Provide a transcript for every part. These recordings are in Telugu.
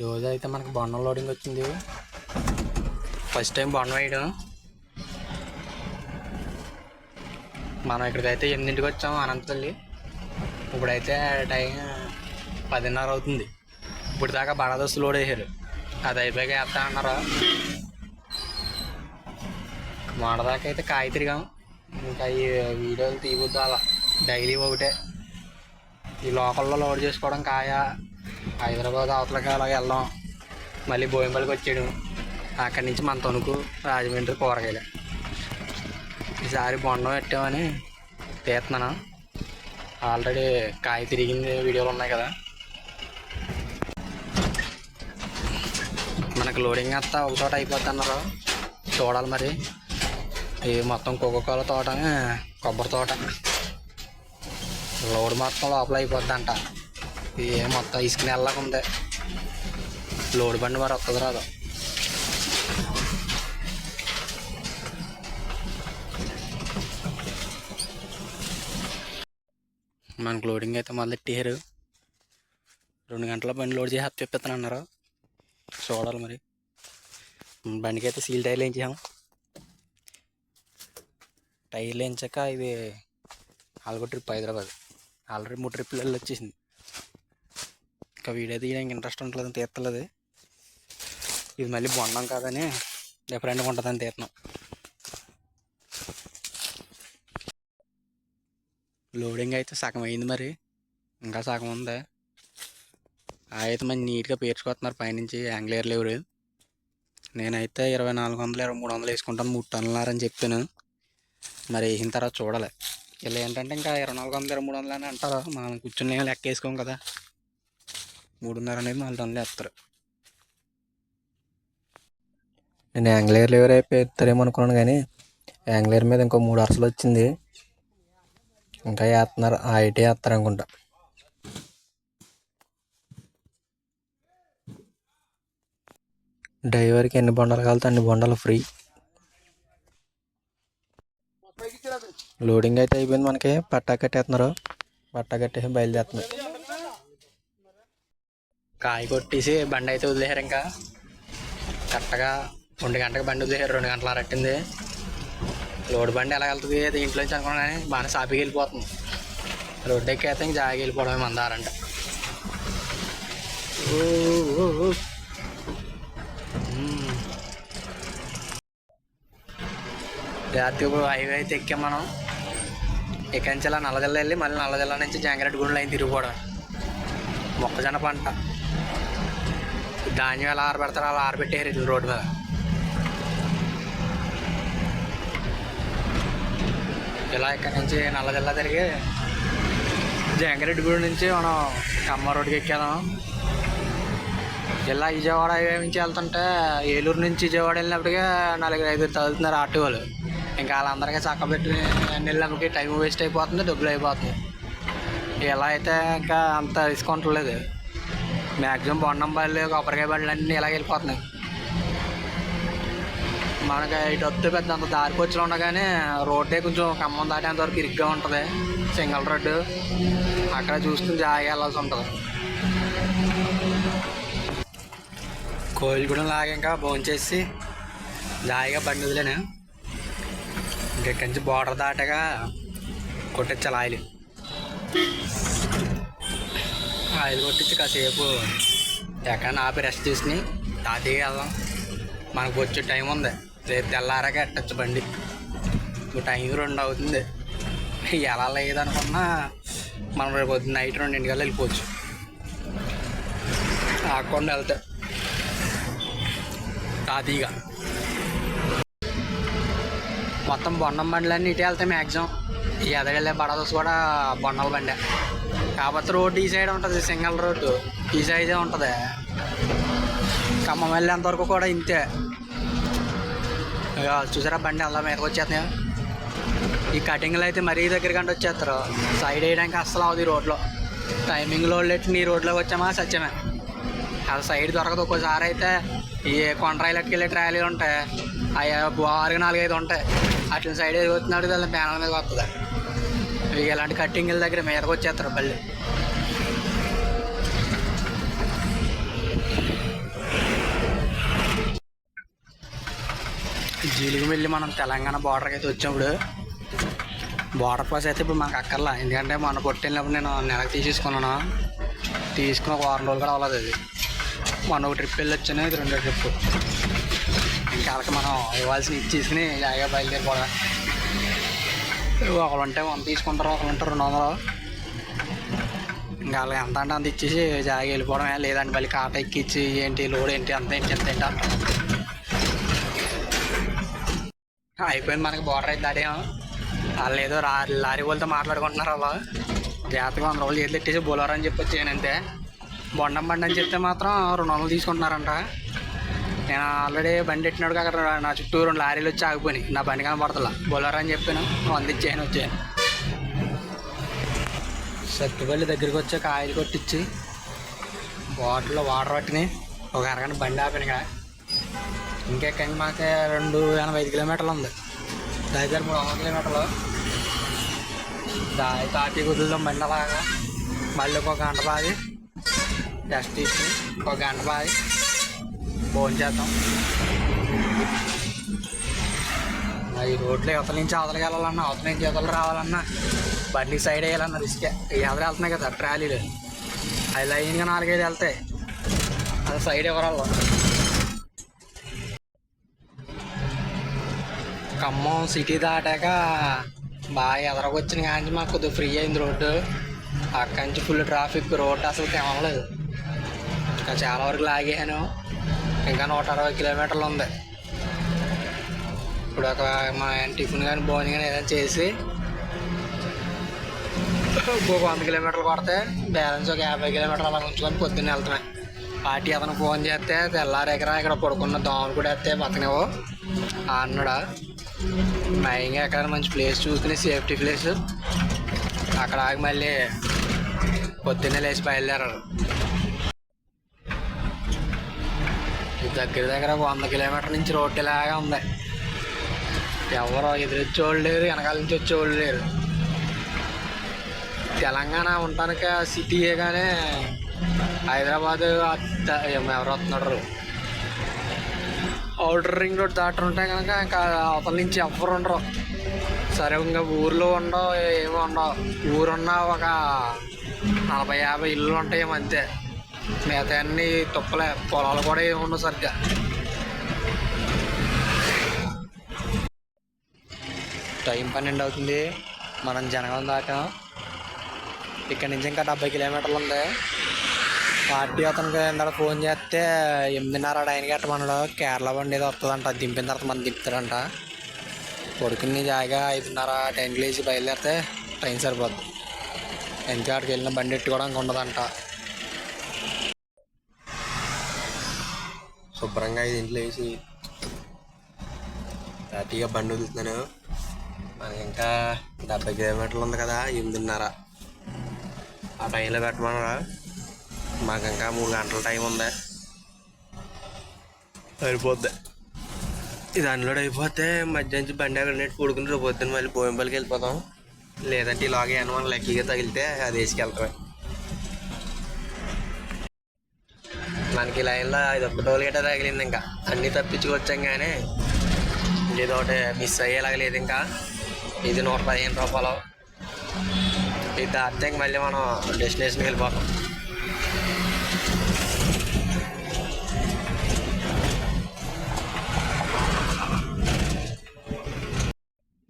ఈరోజు అయితే మనకు బొండం లోడింగ్ వచ్చింది. ఫస్ట్ టైం బొండం వేయడం. మనం ఇక్కడికైతే ఎనిమిదింటికి వచ్చాం అనంతపల్లి. ఇప్పుడైతే టైం పదిన్నర అవుతుంది. ఇప్పుడు దాకా బడాదస్తు లోడ్ వేసారు. అది అయిపోయాక వేస్తా అన్నారు? మొన్నదాకా అయితే కాయ తిరిగాం. ఇంకా ఈ వీడియోలు తీయబుద్దు అలా డైలీ ఒకటే. ఈ లోకల్లో లోడ్ చేసుకోవడం కాయ? హైదరాబాద్ అవతలకి అలాగే వెళ్దాం మళ్ళీ బోయంపల్లికి వచ్చాడు. అక్కడి నుంచి మన తణుకు రాజమండ్రి కూరగాయలు. ఈసారి బొండం పెట్టామని తీస్తున్నాను. ఆల్రెడీ కాయ తిరిగింది వీడియోలు ఉన్నాయి కదా. మనకు లోడింగ్ అంతా ఒక చోట అయిపోద్ది అన్నారు. చూడాలి మరి. ఇది మొత్తం కోకోకోల తోట కొబ్బరి తోట. లోడ్ మొత్తం లోపల అయిపోద్ది అంట. ఇది మొత్తం ఇసుక నెలలాగా ఉంది. లోడ్ బండి మరి వస్తుంది రాదు. మనకు లోడింగ్ అయితే మొదలెట్టారు రెండు గంటల బండి లోడ్ చేసి చెప్పిస్తాను అన్నారు. చూడాలి మరి. బండికి అయితే సీల్ టైర్లు వేయించాము టైర్లు వేయించాక ఇది నాలుగో ట్రిప్ హైదరాబాద్. ఆల్రెడీ మూడు ట్రిప్లు వెళ్ళి వచ్చేసింది ఇంకా వీడియో తీయడానికి ఇంట్రెస్ట్ ఉండలేదు తీర్తలేదు ఇది మళ్ళీ బొండం కాదని డిఫరెంట్గా ఉంటుందని తీస్తున్నాం లోడింగ్ అయితే సగం అయింది మరి. ఇంకా సగం ఉంది. అయితే మంచి నీట్గా పేర్చుకొస్తున్నారు పైనుంచి. యాంగ్లేర్ లేవరు నేనైతే ఇరవై నాలుగు వందలు ఇరవై మూడు వందలు వేసుకుంటాను. మూడు టన్నులారని చెప్పాను మరి వేసిన తర్వాత చూడాలి. వీళ్ళు ఏంటంటే ఇంకా ఇరవై నాలుగు వందలు ఇరవై మూడు వందలు అని అంటారు. మనం కూర్చుని లెక్క వేసుకోం కదా. మూడున్నర అనేది నాలుగు టన్నులు వేస్తారు. నేను యాంగ్లేర్ లేవర్ అయిపోయి ఎత్తారేమో అనుకున్నాను కానీ యాంగ్లేర్ మీద ఇంకో మూడు అరసలు వచ్చింది. ఇంకా వేస్తున్నారు. ఆ ఐటీ వేస్తారు అనుకుంటా. డ్రైవర్కి ఎన్ని బొండాలు కావాలితే అన్ని బొండాలు ఫ్రీ. లోడింగ్ అయితే అయిపోయింది మనకి. పట్టా కట్టేస్తున్నారు. పట్టా కట్టేసి బయలుదేరుతున్నారు. కాయ కొట్టేసి బండి అయితే వదిలేశారు ఇంకా. కరెక్ట్గా ఒంటి గంటకి బండి వదిలేశారు రెండు గంటల రట్టింది లోడ్ బండి ఎలా వెళ్తుంది దీంట్లో నుంచి అనుకున్నా కానీ బాగా సాపికి వెళ్ళిపోతుంది. రోడ్డు ఎక్కేస్తే ఇంక జాగి వెళ్ళిపోవడమే మందారంట ఓ, రాత్రి ఇప్పుడు హైవే అయితే ఎక్కాం మనం. ఇక్కడి నుంచి ఇలా నల్లజల్ల వెళ్ళి మళ్ళీ నల్లజల్ల నుంచి జాంగిరెడ్డి గుండె అయింది తిరిగిపోవడం మొక్కజొన్న పంట. ధాన్యం ఎలా ఆరబెడతారో? అలా ఆరబెట్టారు ఇల్లు రోడ్డు మీద. ఇలా ఇక్కడి నుంచి నల్లజల్ల తిరిగి జంగారెడ్డి గుడి నుంచి మనం కమ్మ రోడ్డుకి ఎక్కేదాం. ఇలా విజయవాడ హైవే నుంచి వెళ్తుంటే ఏలూరు నుంచి విజయవాడ వెళ్ళినప్పటికే నలుగురు ఐదుగురు తగులుతున్నారు ఆటో వాళ్ళు ఇంకా వాళ్ళందరికీ చక్కబెట్టి వెళ్ళినప్పటికి టైం వేస్ట్ అయిపోతుంది డబ్బులు అయిపోతుంది ఇలా అయితే ఇంకా అంత రిస్క్ లేదు. మ్యాక్సిమం బొండం బళ్ళు కొబ్బరికాయ బళ్ళు అన్నీ ఇలా వెళ్ళిపోతున్నాయి. మనకి ఇటు వస్తే పెద్ద అంత దారికొచ్చులు ఉండగానే రోడ్డే కొంచెం ఖమ్మం దాటేంత వరకు ఇరుగ్గా ఉంటుంది. Single road. అక్కడ చూసుకుని జాగ్రత్త వెళ్ళాల్సి ఉంటుంది. కోయిలగూడెం లాగా ఇంకా భోంచేసి జాయిగా బండి వదిలేను. ఇంకెక్కడి నుంచి బోర్డర్ దాటగా కొట్టించాలి ఆయిల్. ఆయిల్ కొట్టించి కాసేపు ఎక్కడ ఆపి రెస్ట్ తీసుకుని తాతయ్య వెళ్దాం. మనకు వచ్చే టైం ఉంది. రేపు తెల్లారాక ఎట్టచ్చు బండి? ఇప్పుడు టైం రెండు అవుతుంది. ఎలా లేదనుకున్నా మనం రేపు పొద్దున్న నైట్ రెండింటికల్లా వెళ్ళిపోవచ్చు. ఆకుండా వెళ్తే. తాతీగా మొత్తం బొండం బండ్లన్నీ ఇటే వెళ్తాయి మ్యాక్సిమం ఈ ఎదగెళ్ళే బడదస్ కూడా బొండల బండి. కాకపోతే రోడ్డు ఈ సైడ్ ఉంటుంది సింగల్ రోడ్డు. ఈ సైడే ఉంటుంది. ఖమ్మం వెళ్ళేంత వరకు కూడా ఇంతే. చూసారా బండి అలా మీదకి వచ్చేస్తున్నాయి? ఈ కటింగ్లు అయితే మరీ దగ్గర కంటే వచ్చేస్తారు. సైడ్ వేయడానికి అస్సలు అవుతుంది రోడ్లో. టైమింగ్లో పెట్టి నీ రోడ్లోకి వచ్చామా సత్యమే. అది సైడ్ దొరకదు. ఒక్కోసారి అయితే ఈ కొండరాయిలకి వెళ్ళే ట్రాలీలు ఉంటాయి. అవి ఆరు నాలుగైదు ఉంటాయి. అట్లా సైడ్ వచ్చినాడు దాని ప్యానల్ మీద వస్తుంది ఇక ఇలాంటి కట్టింగ్ల దగ్గర మీదకి వచ్చేస్తారు బల్లి జీలుగు వెళ్ళి మనం తెలంగాణ బార్డర్కి అయితే వచ్చినప్పుడు బార్డర్ పాస్ అయితే ఇప్పుడు మనకు అక్కర్లా. ఎందుకంటే మన పొట్టినప్పుడు నేను నెలకు తీసేసుకున్నాను? తీసుకుని ఒక వారం రోజులు కూడా అవ్వలేదు అది. మొన్న ఒక ట్రిప్ వెళ్ళొచ్చాను ఇది రెండో ట్రిప్. ఇంకా అలాగే మనం ఇవ్వాల్సిన ఇచ్చేసుకుని జాగా బయలుదేరిపోవడం ఒకళ్ళు ఉంటే వంద తీసుకుంటారు ఒకళ్ళు ఉంటే రెండు వందలు. ఇంకా వాళ్ళకి ఎంత అంటే అంత ఇచ్చేసి జాగి వెళ్ళిపోవడమే. లేదంటే మళ్ళీ కాట ఎక్కిచ్చి ఏంటి లోడ్ ఏంటి అంత ఏంటి ఎంత ఏంటి అయిపోయింది మనకి బోర్డర్ అయితే దాడేమో వాళ్ళు ఏదో రా లారీ వాళ్ళతో మాట్లాడుకుంటున్నారు వాళ్ళు జాగ్రత్తగా వంద రోజులు చేతులు ఎట్టేసి బోలారని చెప్పొచ్చు చెప్పి అంతే బొండం బండి అని చెప్తే మాత్రం రెండు వందలు తీసుకుంటున్నారంట. నేను ఆల్రెడీ బండి ఎట్టినాడు అక్కడ నా చుట్టూ రెండు లారీలు వచ్చి ఆగిపోయినాయి. నా బండి కనపడతలా బొలరా అని చెప్పాను. అందించాను వచ్చాను సత్తుపల్లి దగ్గరికి వచ్చే కాయలు కొట్టించి బాటిల్లో వాటర్ పట్టినాయి. ఒక అరగంట బండి ఆపాను ఇక్కడ. ఇంకెక్కడి మాకు రెండు ఎనభై ఐదు కిలోమీటర్లు ఉంది. దగ్గర మూడు వందల కిలోమీటర్లు. దాని తాటి కుదులుదాం బండి అలాగా. మళ్ళీ ఒక గంట బాది. డస్ట్ తీసుకుని ఒక గంట బాది. ఫోన్ చేద్దాం. ఈ రోడ్లో అవతల నుంచి అవతలకి వెళ్ళాలన్నా అవతల నుంచి అవతల రావాలన్నా బండి సైడ్ వేయాలన్నా రిస్కే ఈ వెళ్తున్నాయి కదా ట్రాలీలు. అవి లైన్గా నాలుగైదు వెళ్తాయి. అది సైడ్ ఎవరాళ్ళు? ఖమ్మం సిటీ దాటాక బాగా ఎదరకొచ్చిన కానీ మాకు కొద్దిగా ఫ్రీ అయింది రోడ్డు. అక్కడి నుంచి ఫుల్ ట్రాఫిక్ రోడ్డు అసలు తెమలేదు. ఇంకా చాలా వరకు లాగాను ఇంకా నూట అరవై కిలోమీటర్లు ఉంది. ఇప్పుడు ఒక మా టిఫిన్ కానీ భోజనం కానీ ఏదైనా చేసి ఒక వంద కిలోమీటర్లు కొడితే బ్యాలెన్స్ ఒక యాభై కిలోమీటర్లు అలా ఉంచుకొని పొద్దున్న వెళ్తున్నాయి. పార్టీ అతను ఫోన్ చేస్తే తెల్లారెకరా ఇక్కడ పడుకున్న దోమలు కూడా వేస్తే పక్కనేవో అన్నాడా. నయంగా ఎక్కడ మంచి ప్లేస్ చూసుకుని సేఫ్టీ ప్లేస్ అక్కడ ఆగి మళ్ళీ పొద్దున్నే లేచి బయలుదేరారు దగ్గర దగ్గర ఒక వంద కిలోమీటర్ నుంచి రోడ్డు ఇలాగా ఉంది. ఎవరో ఎదురొచ్చేవాళ్ళు లేరు వెనకాల నుంచి వచ్చేవాళ్ళు లేరు. తెలంగాణ ఉండటానికి సిటీయే కానీ హైదరాబాద్ అత్త- ఎవరు వస్తున్నారు. ఔటర్ రింగ్ రోడ్ దాటి ఉంటే కనుక ఇంకా అవతల నుంచి ఎవరు ఉండరు. సరే ఇంకా ఊర్లో ఉండవు ఏమో ఉండవు. ఊరున్న ఒక నలభై యాభై ఇళ్ళు ఉంటాయి అంతే మిగతా అన్ని తుప్పలే పొలాలు కూడా ఏమి ఉండవు సరిగ్గా. టైం పన్నెండు అవుతుంది. మనం జనగాం దాకా. ఇక్కడ నుంచి ఇంకా డెబ్బై కిలోమీటర్లు ఉంది. పార్టీ అతనికి ఇందాక ఫోన్ చేస్తే ఎనిమిదిన్నర ఆయన గట్ట మనలో కేరళ బండి ఏదో వస్తుందంట దింపిన తర్వాత మనం దింపుతాడంట. కొడుకుని జాగా ఐదున్నర టైంకి లేచి బయలుదేరితే టైం సరిపోద్ది. ఇంకా అక్కడికి వెళ్ళిన బండి ఎట్టుకోవడానికి ఉండదంట. శుభ్రంగా ఇంట్లో వేసి హ్యాపీగా బండి వదులుతున్నాను. మనకి ఇంకా డెబ్బై కిలోమీటర్లు ఉంది కదా ఎనిమిదిన్నర. ఆ టైంలో పెట్టమన్నారా? మాకు ఇంకా మూడు గంటల టైం ఉంది. సరిపోద్ది ఇది అన్లోడ్ అయిపోతే మధ్య నుంచి బండి అక్కడ నెట్టి పడుకుని రేపు పొద్దున్న మళ్ళీ బోయంపల్లికి వెళ్ళిపోతాం. లేదంటే ఇలాగే ఏమన్నా మన లక్కీగా తగిలితే అది వేసుకెళ్తామే. మనకి లైన్లో ఇది ఒక్క టోల్ గేట తగిలింది ఇంకా. అన్నీ తప్పించుకొచ్చాం కానీ ఇది ఒకటి మిస్ అయ్యేలాగలేదు ఇంకా. ఇది నూట పదిహేను రూపాయలు. ఇది దాటితే మళ్ళీ మనం డెస్టినేషన్కి వెళ్ళిపోతాం.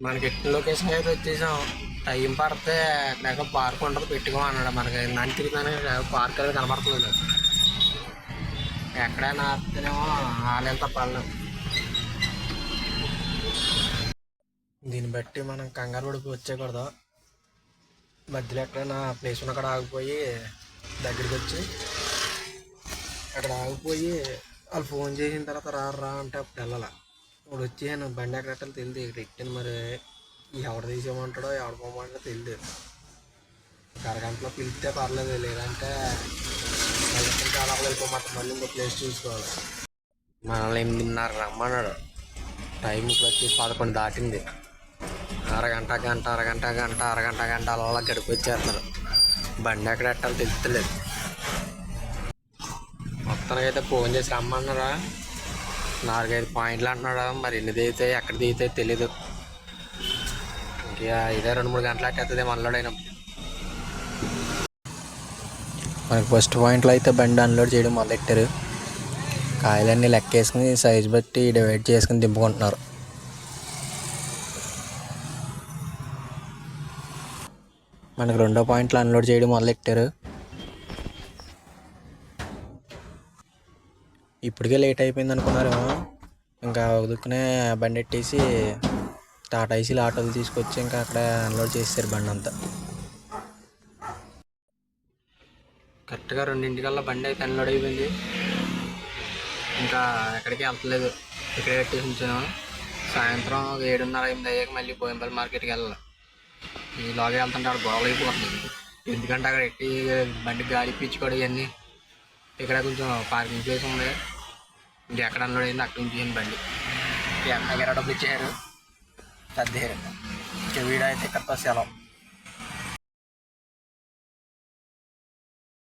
మనకి ఎట్టి లొకేషన్ అయితే వచ్చేసాం. టైం పడితే లేక పార్క్ ఉంటుంది పెట్టుకో అన్నాడు మనకి. నన్ను తిరిగినానే పార్క్ అనేది కనబడుతుంది ఎక్కడైనా ఆపితేనేమో ఆలయం పళ్ళు దీన్ని బట్టి మనం కంగారు పడిపి వచ్చేయకూడదు. మధ్యలో ఎక్కడైనా ప్లేస్ ఉన్న అక్కడ ఆగిపోయి దగ్గరికి వచ్చి అక్కడ ఆగిపోయి వాళ్ళు ఫోన్ చేసిన తర్వాత రారా రా అంటే అప్పుడు వెళ్ళాలి. ఇప్పుడు వచ్చాను బండి ఎక్కడ తెలియదు ఇక్కడ ఎట్టాను మరి ఎవడు తీసేయమంటాడో ఎవడు పోమంటాడో తెలియదు ఒక అరగంటలో పిలిస్తే పర్లేదు. లేదంటే చాలా వెళ్ళిపోమాట మళ్ళీ ఇంకో ప్లేస్ చూసుకోవాలి మనల్ని ఎనిమిదిన్నర రమ్మన్నాడు. టైం ఇప్పుడు వచ్చి పదకొండు దాటింది. అరగంట గంట అరగంట గంట అరగంట గంట అలా గడిపొచ్చేస్తున్నారు. బండి ఎక్కడ ఎట్టాలో తెలుస్తలేదు మొత్తానికి అయితే ఫోన్ చేసి రమ్మన్నారా? నాలుగైదు పాయింట్లు అంటున్నాడు? మరి ఎన్ని దిగితే ఎక్కడ దిగితే తెలీదు. ఇంకా ఇదే రెండు మూడు గంటలు అట్టేస్తుంది మనలోడైనా. మనకి ఫస్ట్ పాయింట్లో అయితే బండి అన్లోడ్ చేయడం మొదలెట్టారు. కాయలన్నీ లెక్కేసుకుని సైజ్ బట్టి డివైడ్ చేసుకుని దింపుకుంటున్నారు. మనకు రెండో పాయింట్లో అన్లోడ్ చేయడం మొదలెట్టారు. ఇప్పటికే లేట్ అయిపోయింది అనుకున్నారేమో. ఇంకా ఉదుకునే బండి ఎట్టేసి టాటా ఏసీలు ఆటోలు తీసుకొచ్చి ఇంకా అక్కడ అన్లోడ్ చేసేసారు బండి అంతా కరెక్ట్గా రెండింటికల్లా బండి అయితే అన్లోడ్ అయిపోయింది. ఇంకా ఎక్కడికి వెళ్తలేదు. ఇక్కడే కట్టేసి ఉంచాను సాయంత్రం ఒక ఏడున్నర ఎనిమిది అయ్యాక మళ్ళీ బోయంపల్లి మార్కెట్కి వెళ్ళాలి. ఈలోగా వెళ్తుంటే అక్కడ గొడవలు అయిపోతుంది ఎందుకంటే అక్కడ ఎట్టి బండి గాలి పీచుకోవడం ఇవన్నీ. ఇక్కడ కొంచెం పార్కింగ్ ప్లేస్ ఉంది. ఎక్కడ అన్లోడ్ అయింది అక్కడ నుంచి బండి. ఎక్కడ డబ్బులు ఇచ్చారు సర్దేరు ఇంకా వీడైతే అయితే ఇక్కడ సెలవు.